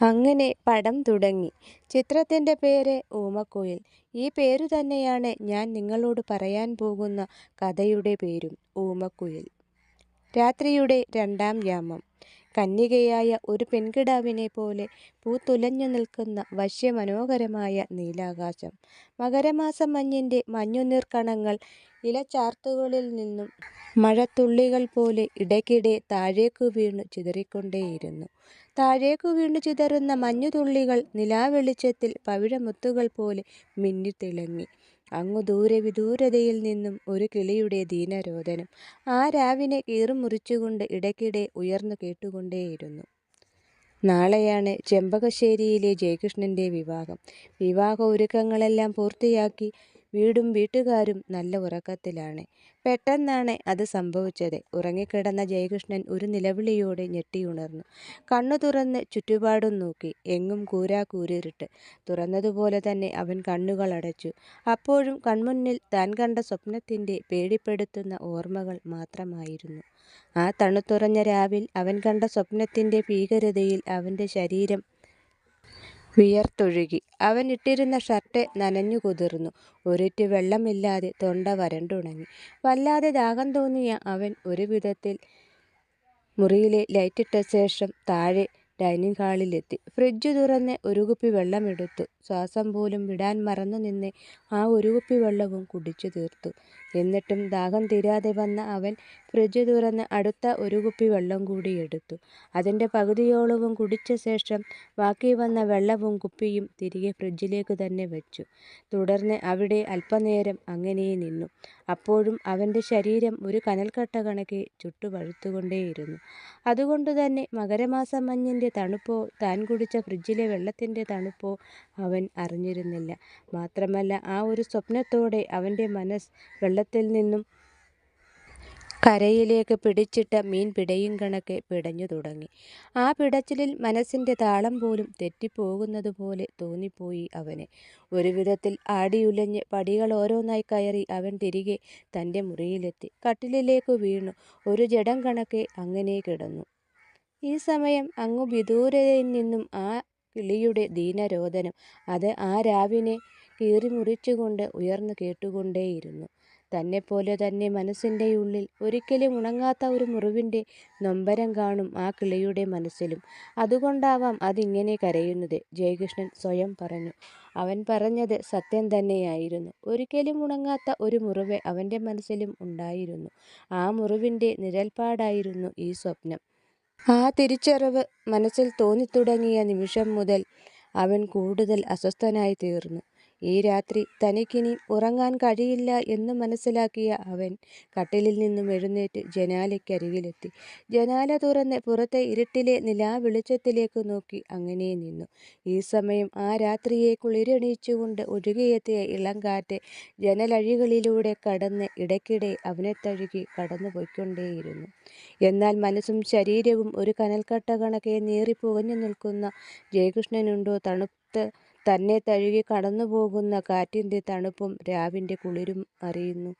അങ്ങനെ പടം തുടങ്ങി. ചിത്രത്തിന്റെ പേര് ഊമക്കുയിൽ. ഈ പേരു തന്നെയാണ് ഞാൻ നിങ്ങളോട് പറയാൻ പോകുന്ന കഥയുടെ പേരും ഊമക്കുയിൽ. രാത്രിയുടെ രണ്ടാം യാമം. കന്യകയായ ഒരു പെൺകിടാവിനെ പോലെ പൂത്തുലഞ്ഞു നിൽക്കുന്ന വശ്യമനോഹരമായ നീലാകാശം. മകരമാസമഞ്ഞിന്റെ മഞ്ഞുനീർക്കണങ്ങൾ ഇലച്ചാർത്തുകളിൽ നിന്നും മഴത്തുള്ളികൾ പോലെ ഇടയ്ക്കിടെ താഴേക്കു വീണു ചിതറിക്കൊണ്ടേയിരുന്നു. താഴേക്കു വീണു ചിതറുന്ന മഞ്ഞുതുള്ളികൾ നിലാവെളിച്ചത്തിൽ പവിഴമുത്തുകൾ പോലെ മിന്നിത്തിളങ്ങി. അങ്ങു ദൂരെ വിദൂരതയിൽ നിന്നും ഒരു കിളിയുടെ ദീനരോധനം ആ രാവിനെ കീറുമുറിച്ചുകൊണ്ട് ഇടയ്ക്കിടെ ഉയർന്നു കേട്ടുകൊണ്ടേയിരുന്നു. നാളെയാണ് ചെമ്പകശ്ശേരിയിലെ ജയകൃഷ്ണന്റെ വിവാഹം. വിവാഹ ഒരുക്കങ്ങളെല്ലാം പൂർത്തിയാക്കി വീടും വീട്ടുകാരും നല്ല ഉറക്കത്തിലാണ്. പെട്ടെന്നാണ് അത് സംഭവിച്ചത്. ഉറങ്ങിക്കിടന്ന ജയകൃഷ്ണൻ ഒരു നിലവിളിയോടെ ഞെട്ടിയുണർന്നു. കണ്ണു തുറന്ന് ചുറ്റുപാടും നോക്കി. എങ്ങും കൂരാകൂരിരുട്ട്. തുറന്നതുപോലെ തന്നെ അവൻ കണ്ണുകൾ അടച്ചു. അപ്പോഴും കൺമുന്നിൽ താൻ കണ്ട സ്വപ്നത്തിന്റെ പേടിപ്പെടുത്തുന്ന ഓർമ്മകൾ മാത്രമായിരുന്നു. ആ തണുത്തുറഞ്ഞ രാവിൽ അവൻ കണ്ട സ്വപ്നത്തിന്റെ ഭീകരതയിൽ അവന്റെ ശരീരം വിയർത്തൊഴുകി. അവൻ ഇട്ടിരുന്ന ഷർട്ട് നനഞ്ഞു കുതിർന്നു. ഒരിറ്റു വെള്ളമില്ലാതെ തൊണ്ട വരണ്ടുണങ്ങി. വല്ലാതെ ദാഹം തോന്നിയ അവൻ ഒരു വിധത്തിൽ മുറിയിലെ ലൈറ്റിട്ടശേഷം താഴെ ഡൈനിങ് ഹാളിലെത്തി. ഫ്രിഡ്ജ് തുറന്ന് ഒരു കുപ്പി വെള്ളമെടുത്തു. ശ്വാസം പോലും വിടാൻ മറന്നുനിന്ന് ആ ഒരു കുപ്പി വെള്ളവും കുടിച്ചു തീർത്തു. എന്നിട്ടും ദാഹം തീരാതെ വന്ന അവൻ ഫ്രിഡ്ജ് തുറന്ന് അടുത്ത ഒരു കുപ്പി വെള്ളം കൂടി എടുത്തു. അതിന്റെ പകുതിയോളവും കുടിച്ച ശേഷം ബാക്കി വന്ന വെള്ളവും കുപ്പിയും തിരികെ ഫ്രിഡ്ജിലേക്ക് തന്നെ വെച്ചു തുടർന്ന് അവിടെ അല്പനേരം അങ്ങനെ നിന്നു. അപ്പോഴും അവന്റെ ശരീരം ഒരു കനൽക്കട്ട കണക്കെ ചുട്ടുപഴുത്തുകൊണ്ടേയിരുന്നു. അതുകൊണ്ടുതന്നെ മകരമാസമഞ്ഞിന്റെ തണുപ്പോ താൻ കുടിച്ച ഫ്രിഡ്ജിലെ വെള്ളത്തിന്റെ തണുപ്പോ അവൻ അറിഞ്ഞിരുന്നില്ല. മാത്രമല്ല ആ ഒരു സ്വപ്നത്തോടെ അവന്റെ മനസ്സ് വെള്ളത്തിൽ നിന്നും കരയിലേക്ക് പിടിച്ചിട്ട മീൻ പിടയും കണക്കെ പിടഞ്ഞു തുടങ്ങി. ആ പിടച്ചിലിൽ മനസ്സിന്റെ താളം പോലും തെറ്റിപ്പോകുന്നതുപോലെ തോന്നിപ്പോയി അവന്. ഒരു വിധത്തിൽ ആടിയുലഞ്ഞ് പടികൾ ഓരോന്നായി കയറി അവൻ തിരികെ തന്റെ മുറിയിലെത്തി. കട്ടിലിലേക്ക് വീണു ഒരു ജഡം കണക്കെ അങ്ങനെ കിടന്നു. ഈ സമയം അങ്ങു വിദൂരയിൽ നിന്നും ആ കിളിയുടെ ദീനരോധനം അത് ആ രാവിനെ കീറിമുറിച്ചുകൊണ്ട് ഉയർന്നു കേട്ടുകൊണ്ടേയിരുന്നു. തന്നെപ്പോലെ തന്നെ മനസ്സിന്റെയുള്ളിൽ ഒരിക്കലും ഉണങ്ങാത്ത ഒരു മുറിവിന്റെ നൊമ്പരം കാണും ആ കിളിയുടെ മനസ്സിലും. അതുകൊണ്ടാവാം അതിങ്ങനെ കരയുന്നത് ജയകൃഷ്ണൻ സ്വയം പറഞ്ഞു. അവൻ പറഞ്ഞത് സത്യം തന്നെയായിരുന്നു. ഒരിക്കലും ഉണങ്ങാത്ത ഒരു മുറിവ് അവന്റെ മനസ്സിലും ഉണ്ടായിരുന്നു. ആ മുറിവിന്റെ നിഴൽപ്പാടായിരുന്നു ഈ സ്വപ്നം. ആ തിരിച്ചറിവ് മനസ്സിൽ തോന്നിത്തുടങ്ങിയ നിമിഷം മുതൽ അവൻ കൂടുതൽ അസ്വസ്ഥനായി അസ്വസ്ഥനായിത്തീർന്നു. ഈ രാത്രി തനിക്കിനി ഉറങ്ങാൻ കഴിയില്ല എന്ന് മനസ്സിലാക്കിയ അവൻ കട്ടിലിൽ നിന്നും എഴുന്നേറ്റ് ജനാലയ്ക്കരികിലെത്തി. ജനാല തുറന്ന് പുറത്തെ ഇരുട്ടിലെ നിലാ വെളിച്ചത്തിലേക്ക് നോക്കി അങ്ങനെ നിന്നു. ഈ സമയം ആ രാത്രിയെ കുളിരണിയിച്ചുകൊണ്ട് ഒഴുകിയെത്തിയ ഇളങ്കാറ്റ് ജനലഴികളിലൂടെ കടന്ന് ഇടയ്ക്കിടെ അവനെ തഴുകി കടന്നുപൊയ്ക്കൊണ്ടേയിരുന്നു. എന്നാൽ മനസ്സും ശരീരവും ഒരു കനൽക്കട്ട കണക്കെ നീറിപ്പുകഞ്ഞു നിൽക്കുന്ന ജയകൃഷ്ണനുണ്ടോ തണുത്ത് തന്നെ തഴുകി കടന്നുപോകുന്ന കാറ്റിന്റെ തണുപ്പും രാവിന്റെ കുളിരും അറിയുന്നു.